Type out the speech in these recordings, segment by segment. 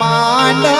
My mind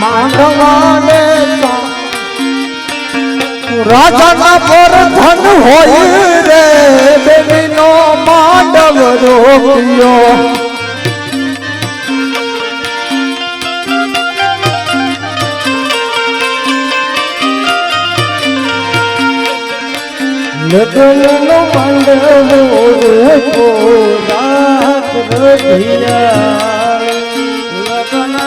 માંડવો કયો રાજા ના પર ધન હોય રોપ્યો લગ્નનો મંડપ રોપો રાત રઢિયા લગ્નનો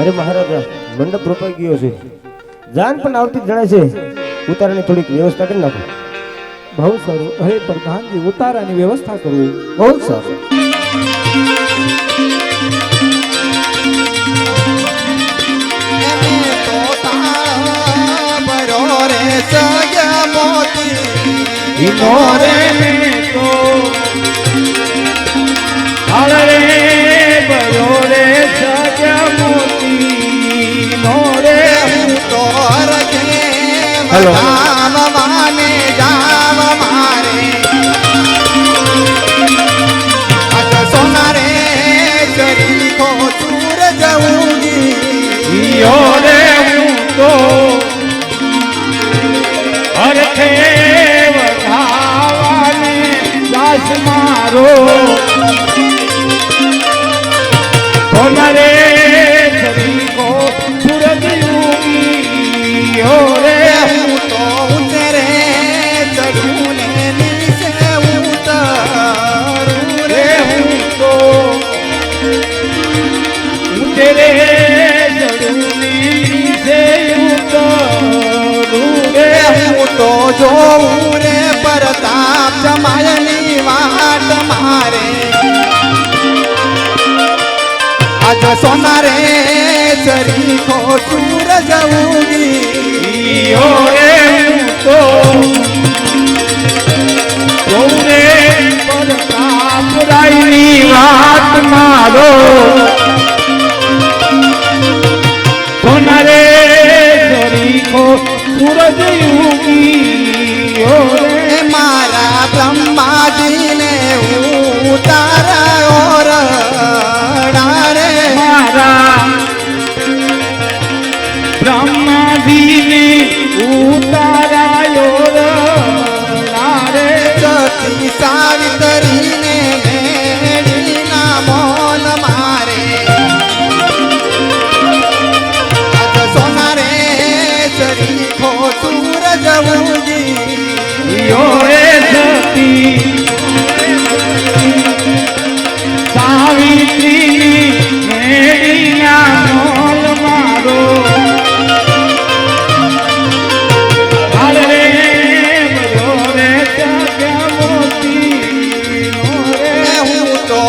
અરે મહારાજા મંડપ રોપાઈ ગયો છે. જાન પણ આવતી જ જણાય છે. ઉતારાની થોડીક વ્યવસ્થા કરી નાખો. બહુ સારું. હવે પ્રધાનજી ઉતારાની વ્યવસ્થા કરવી. બહુ સારું. મોતી malo. જોઉં રે પ્રતાપ જમાયની વાટ મારે આજ સોના રે શરીખો ચૂર જવું ઈયો રે હું તો પરતાપ પ્રતાપરાયની વાત મારો સોનરે સરીખો સૂરજ ગયો રે ધરતી. સાવિત્રીની મેળીના મોલ મારો. મોતી. રે હું તો